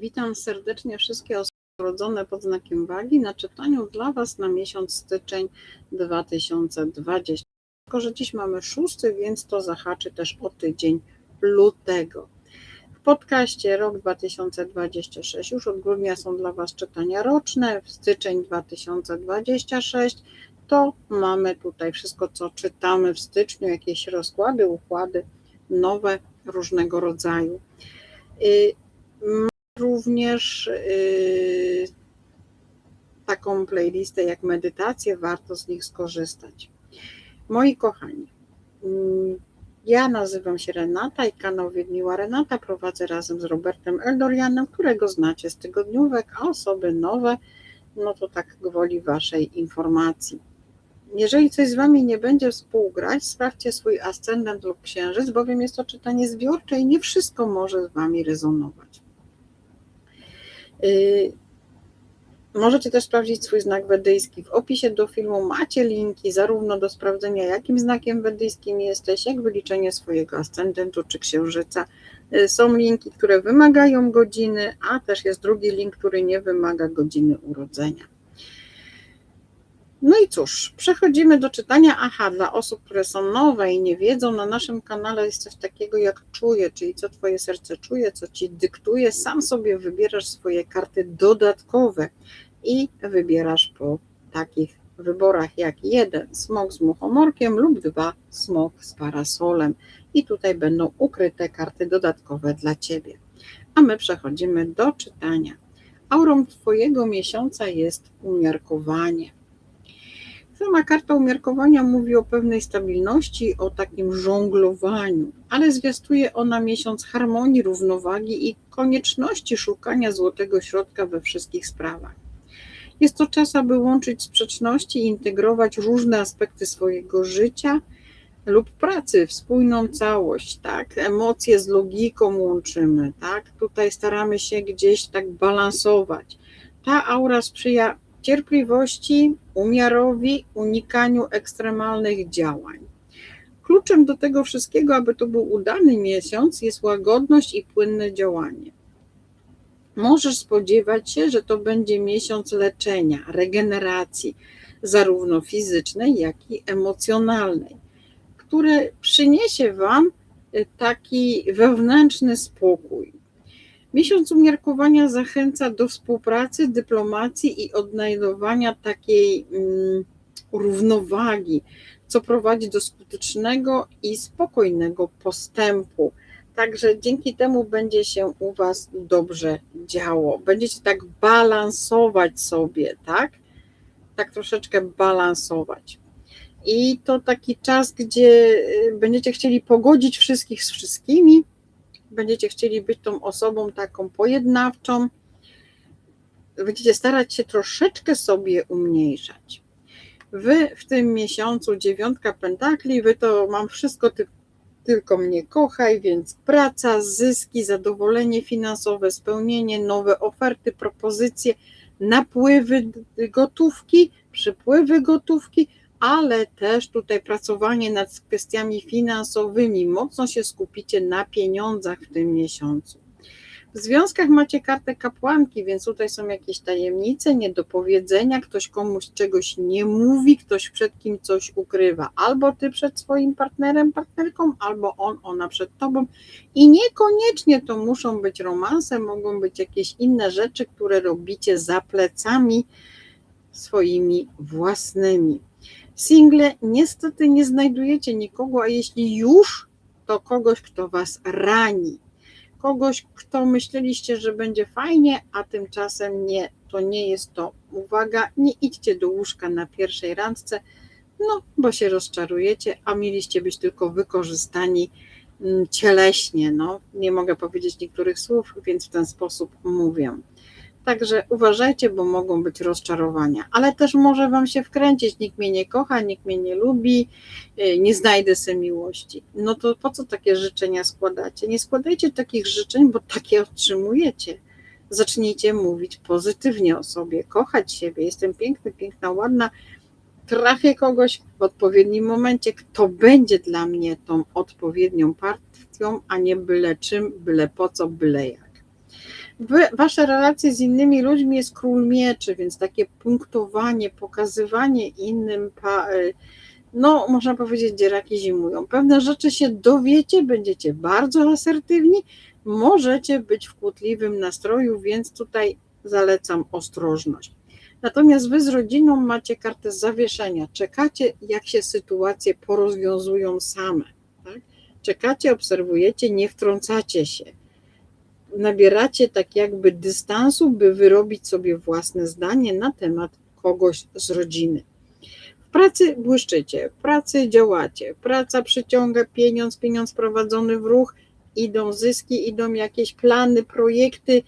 Witam serdecznie wszystkie osoby urodzone pod znakiem wagi na czytaniu dla Was na miesiąc styczeń 2020. Tylko, że dziś mamy szósty, więc to zahaczy też o tydzień lutego. W podcaście rok 2026 już od grudnia są dla Was czytania roczne, w styczeń 2026 to mamy tutaj wszystko, co czytamy w styczniu, jakieś rozkłady, układy nowe różnego rodzaju. Również y, taką playlistę jak medytacje, warto z nich skorzystać. Moi kochani, mm, ja nazywam się Renata i kanał Wiedniła Renata prowadzę razem z Robertem Eldorianem, którego znacie z tygodniówek, a osoby nowe, no to tak gwoli Waszej informacji. Jeżeli coś z Wami nie będzie współgrać, sprawdźcie swój ascendent lub księżyc, bowiem jest to czytanie zbiorcze i nie wszystko może z Wami rezonować. Yy, możecie też sprawdzić swój znak wedyjski. W opisie do filmu macie linki zarówno do sprawdzenia, jakim znakiem wedyjskim jesteś, jak wyliczenie swojego ascendentu czy księżyca. Yy, są linki, które wymagają godziny, a też jest drugi link, który nie wymaga godziny urodzenia. No i cóż, przechodzimy do czytania. Aha, dla osób, które są nowe i nie wiedzą, na naszym kanale jest coś takiego jak czuje, czyli co Twoje serce czuje, co Ci dyktuje. Sam sobie wybierasz swoje karty dodatkowe i wybierasz po takich wyborach jak jeden smok z muchomorkiem lub dwa smok z parasolem. I tutaj będą ukryte karty dodatkowe dla Ciebie. A my przechodzimy do czytania. Aurą Twojego miesiąca jest umiarkowanie. Sama karta umiarkowania mówi o pewnej stabilności, o takim żonglowaniu, ale zwiastuje ona miesiąc harmonii, równowagi i konieczności szukania złotego środka we wszystkich sprawach. Jest to czas, aby łączyć sprzeczności integrować różne aspekty swojego życia lub pracy w spójną całość, tak? Emocje z logiką łączymy, tak? Tutaj staramy się gdzieś tak balansować. Ta aura sprzyja cierpliwości, umiarowi, unikaniu ekstremalnych działań. Kluczem do tego wszystkiego, aby to był udany miesiąc, jest łagodność i płynne działanie. Możesz spodziewać się, że to będzie miesiąc leczenia, regeneracji, zarówno fizycznej, jak i emocjonalnej, które przyniesie Wam taki wewnętrzny spokój, Miesiąc umiarkowania zachęca do współpracy, dyplomacji i odnajdowania takiej mm, równowagi, co prowadzi do skutecznego i spokojnego postępu. Także dzięki temu będzie się u Was dobrze działo. Będziecie tak balansować sobie, tak? Tak troszeczkę balansować. I to taki czas, gdzie y, będziecie chcieli pogodzić wszystkich z wszystkimi, będziecie chcieli być tą osobą taką pojednawczą, będziecie starać się troszeczkę sobie umniejszać. Wy w tym miesiącu dziewiątka pentakli, wy to mam wszystko, ty, tylko mnie kochaj, więc praca, zyski, zadowolenie finansowe, spełnienie, nowe oferty, propozycje, napływy gotówki, przypływy gotówki, ale też tutaj pracowanie nad kwestiami finansowymi. Mocno się skupicie na pieniądzach w tym miesiącu. W związkach macie kartę kapłanki, więc tutaj są jakieś tajemnice, niedopowiedzenia, ktoś komuś czegoś nie mówi, ktoś przed kim coś ukrywa. Albo ty przed swoim partnerem, partnerką, albo on, ona przed tobą. I niekoniecznie to muszą być romanse, mogą być jakieś inne rzeczy, które robicie za plecami swoimi własnymi. Single niestety nie znajdujecie nikogo, a jeśli już, to kogoś, kto was rani. Kogoś, kto myśleliście, że będzie fajnie, a tymczasem nie, to nie jest to. Uwaga, nie idźcie do łóżka na pierwszej randce, no bo się rozczarujecie, a mieliście być tylko wykorzystani mm, cieleśnie. No, nie mogę powiedzieć niektórych słów, więc w ten sposób mówię. Także uważajcie, bo mogą być rozczarowania, ale też może Wam się wkręcić, nikt mnie nie kocha, nikt mnie nie lubi, y, nie znajdę sobie miłości. No to po co takie życzenia składacie? Nie składajcie takich życzeń, bo takie otrzymujecie. Zacznijcie mówić pozytywnie o sobie, kochać siebie. Jestem piękny, piękna, ładna. Trafię kogoś w odpowiednim momencie, kto będzie dla mnie tą odpowiednią partią, a nie byle czym, byle po co, byle jak. Wy, wasze relacje z innymi ludźmi jest król mieczy, więc takie punktowanie, pokazywanie innym, pa, y, no można powiedzieć, gdzie raki zimują. Pewne rzeczy się dowiecie, będziecie bardzo asertywni, możecie być w kłótliwym nastroju, więc tutaj zalecam ostrożność. Natomiast wy z rodziną macie kartę zawieszenia. Czekacie, jak się sytuacje porozwiązują same. Tak? Czekacie, obserwujecie, nie wtrącacie się. Nabieracie tak jakby dystansu, by wyrobić sobie własne zdanie na temat kogoś z rodziny. W pracy błyszczycie, w pracy działacie, praca przyciąga pieniądz, pieniądz prowadzony w ruch, idą zyski, idą jakieś plany, projekty,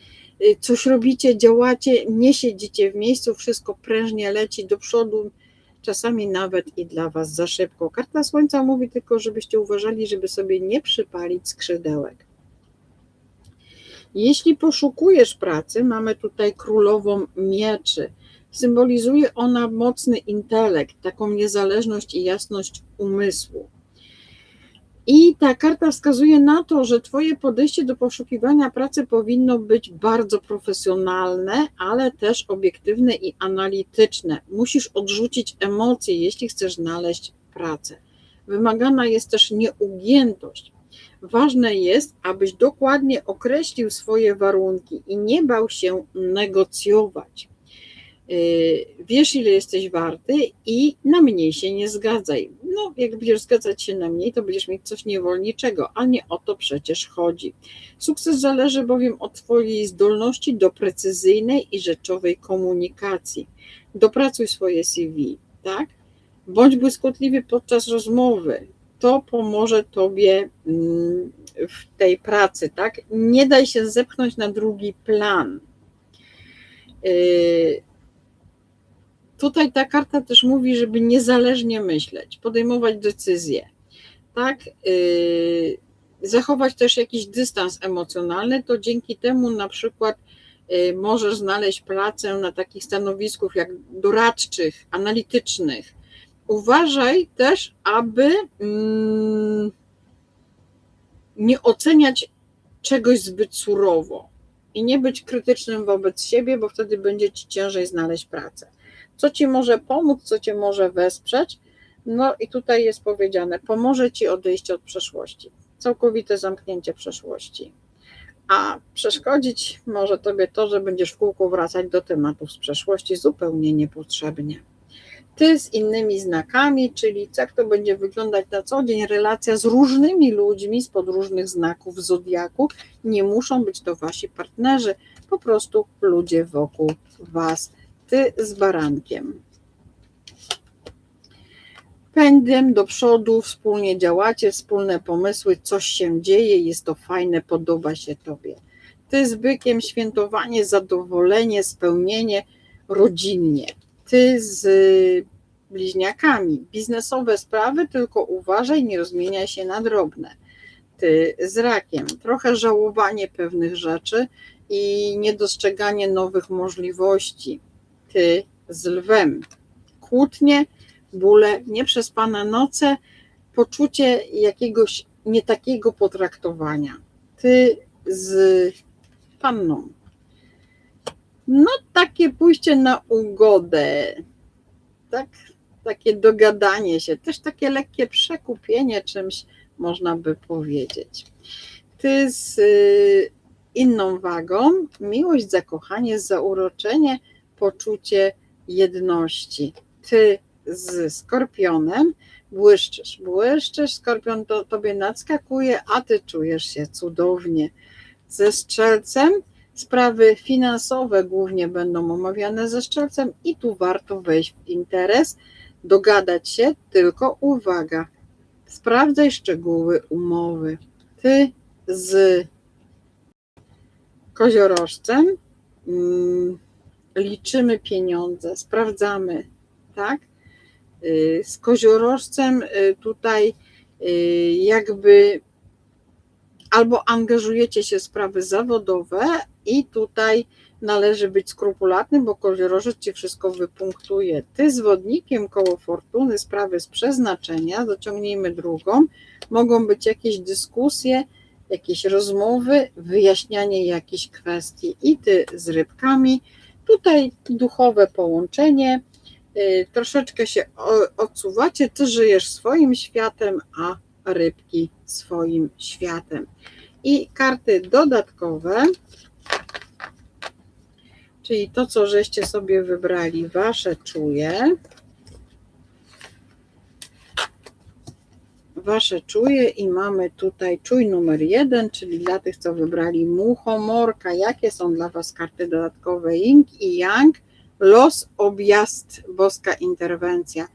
y, coś robicie, działacie, nie siedzicie w miejscu, wszystko prężnie leci do przodu, czasami nawet i dla Was za szybko. Karta Słońca mówi tylko, żebyście uważali, żeby sobie nie przypalić skrzydełek. Jeśli poszukujesz pracy, mamy tutaj królową mieczy. Symbolizuje ona mocny intelekt, taką niezależność i jasność umysłu. I ta karta wskazuje na to, że Twoje podejście do poszukiwania pracy powinno być bardzo profesjonalne, ale też obiektywne i analityczne. Musisz odrzucić emocje, jeśli chcesz znaleźć pracę. Wymagana jest też nieugiętość. Ważne jest, abyś dokładnie określił swoje warunki i nie bał się negocjować. Yy, wiesz, ile jesteś warty i na mniej się nie zgadzaj. No, jak będziesz zgadzać się na mniej, to będziesz mieć coś niewolniczego, a nie o to przecież chodzi. Sukces zależy bowiem od Twojej zdolności do precyzyjnej i rzeczowej komunikacji. Dopracuj swoje CV, tak? Bądź błyskotliwy podczas rozmowy. To pomoże Tobie mm, w tej pracy, tak? Nie daj się zepchnąć na drugi plan. Yy, Tutaj ta karta też mówi, żeby niezależnie myśleć, podejmować decyzje, tak? Yy, zachować też jakiś dystans emocjonalny, to dzięki temu na przykład yy, możesz znaleźć pracę na takich stanowiskach jak doradczych, analitycznych. Uważaj też, aby mm, nie oceniać czegoś zbyt surowo i nie być krytycznym wobec siebie, bo wtedy będzie ci ciężej znaleźć pracę co ci może pomóc, co cię może wesprzeć. No i tutaj jest powiedziane, pomoże ci odejście od przeszłości, całkowite zamknięcie przeszłości. A przeszkodzić może tobie to, że będziesz w kółku wracać do tematów z przeszłości zupełnie niepotrzebnie. Ty z innymi znakami, czyli jak to będzie wyglądać na co dzień, relacja z różnymi ludźmi spod różnych znaków zodiaku. Nie muszą być to wasi partnerzy, po prostu ludzie wokół was ty z barankiem. Pędem do przodu, wspólnie działacie, wspólne pomysły, coś się dzieje, jest to fajne, podoba się tobie. Ty z bykiem, świętowanie, zadowolenie, spełnienie rodzinnie. Ty z bliźniakami, biznesowe sprawy, tylko uważaj, nie rozmieniaj się na drobne. Ty z rakiem, trochę żałowanie pewnych rzeczy i niedostrzeganie nowych możliwości ty z lwem. Kłótnie, bóle, nieprzespane noce, poczucie jakiegoś nie takiego potraktowania. Ty z panną. No, takie pójście na ugodę, tak, takie dogadanie się, też takie lekkie przekupienie czymś, można by powiedzieć. Ty z y, inną wagą, miłość, zakochanie, zauroczenie, poczucie jedności. Ty z skorpionem błyszczysz, błyszczysz, skorpion to tobie nadskakuje, a ty czujesz się cudownie. Ze strzelcem sprawy finansowe głównie będą omawiane ze strzelcem i tu warto wejść w interes, dogadać się, tylko uwaga, sprawdzaj szczegóły umowy. Ty z koziorożcem. Hmm, liczymy pieniądze, sprawdzamy, tak? Y, z koziorożcem y, tutaj y, jakby albo angażujecie się w sprawy zawodowe i tutaj należy być skrupulatnym, bo koziorożec ci wszystko wypunktuje. Ty z wodnikiem koło fortuny, sprawy z przeznaczenia, dociągnijmy drugą, mogą być jakieś dyskusje jakieś rozmowy, wyjaśnianie jakichś kwestii i ty z rybkami. Tutaj duchowe połączenie, y, troszeczkę się odsuwacie, ty żyjesz swoim światem, a rybki swoim światem. I karty dodatkowe, czyli to, co żeście sobie wybrali, wasze czuje. Wasze czuje i mamy tutaj czuj numer jeden, czyli dla tych, co wybrali muchomorka. Jakie są dla Was karty dodatkowe? Ying i Yang, los, objazd, boska interwencja.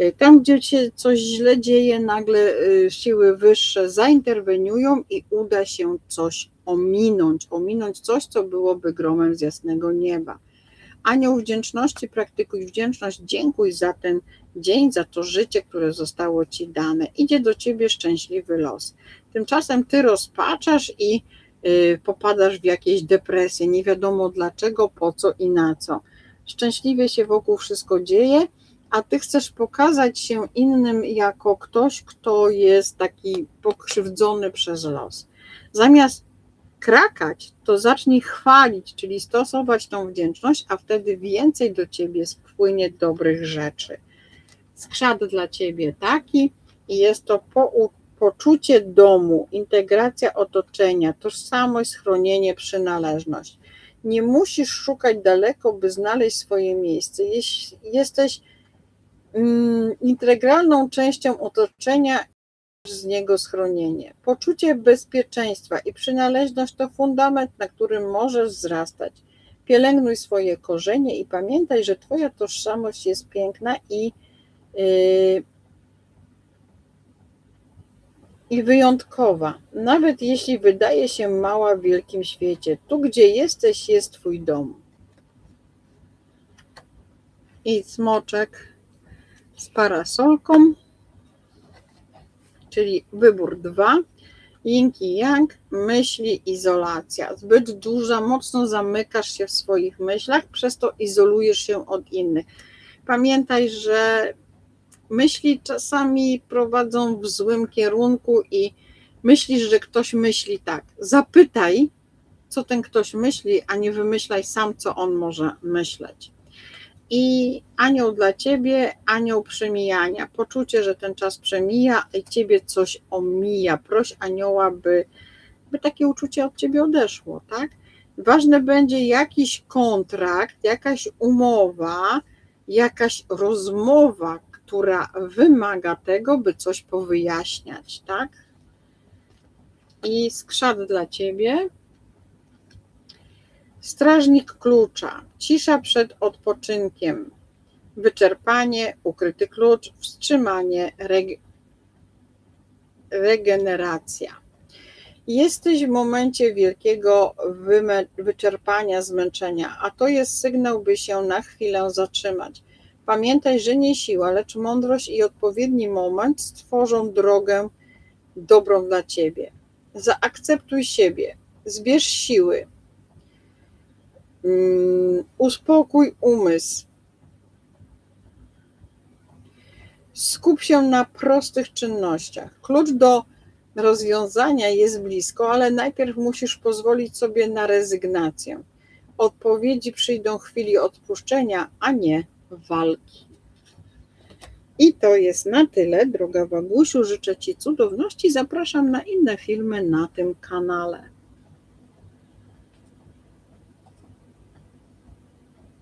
Y, Tam, gdzie się coś źle dzieje, nagle y, siły wyższe zainterweniują i uda się coś ominąć. Ominąć coś, co byłoby gromem z jasnego nieba. Anioł wdzięczności, praktykuj wdzięczność, dziękuj za ten dzień, za to życie, które zostało Ci dane. Idzie do Ciebie szczęśliwy los. Tymczasem Ty rozpaczasz i y, popadasz w jakieś depresje, nie wiadomo dlaczego, po co i na co. Szczęśliwie się wokół wszystko dzieje, a Ty chcesz pokazać się innym jako ktoś, kto jest taki pokrzywdzony przez los. Zamiast krakać, to zacznij chwalić, czyli stosować tą wdzięczność, a wtedy więcej do ciebie spłynie dobrych rzeczy. Skrzat dla ciebie taki i jest to po, poczucie domu, integracja otoczenia, tożsamość, schronienie, przynależność. Nie musisz szukać daleko, by znaleźć swoje miejsce. Jeśli jesteś mm, integralną częścią otoczenia z niego schronienie. Poczucie bezpieczeństwa i przynależność to fundament, na którym możesz wzrastać. Pielęgnuj swoje korzenie i pamiętaj, że Twoja tożsamość jest piękna i, yy, i wyjątkowa. Nawet jeśli wydaje się mała w wielkim świecie, tu gdzie jesteś, jest Twój dom. I smoczek z parasolką czyli wybór 2. Yin Yang, myśli, izolacja. Zbyt duża, mocno zamykasz się w swoich myślach, przez to izolujesz się od innych. Pamiętaj, że myśli czasami prowadzą w złym kierunku i myślisz, że ktoś myśli tak. Zapytaj, co ten ktoś myśli, a nie wymyślaj sam, co on może myśleć. I anioł dla ciebie, anioł przemijania. Poczucie, że ten czas przemija i ciebie coś omija. Proś anioła, by, by takie uczucie od ciebie odeszło, tak? Ważne będzie jakiś kontrakt, jakaś umowa, jakaś rozmowa, która wymaga tego, by coś powyjaśniać, tak? I skrzat dla ciebie. Strażnik klucza, cisza przed odpoczynkiem, wyczerpanie, ukryty klucz, wstrzymanie, reg- regeneracja. Jesteś w momencie wielkiego wyczerpania, zmęczenia, a to jest sygnał, by się na chwilę zatrzymać. Pamiętaj, że nie siła, lecz mądrość i odpowiedni moment stworzą drogę dobrą dla ciebie. Zaakceptuj siebie, zbierz siły, uspokój umysł. Skup się na prostych czynnościach. Klucz do rozwiązania jest blisko, ale najpierw musisz pozwolić sobie na rezygnację. Odpowiedzi przyjdą w chwili odpuszczenia, a nie walki. I to jest na tyle, droga Wagusiu. Życzę Ci cudowności. Zapraszam na inne filmy na tym kanale.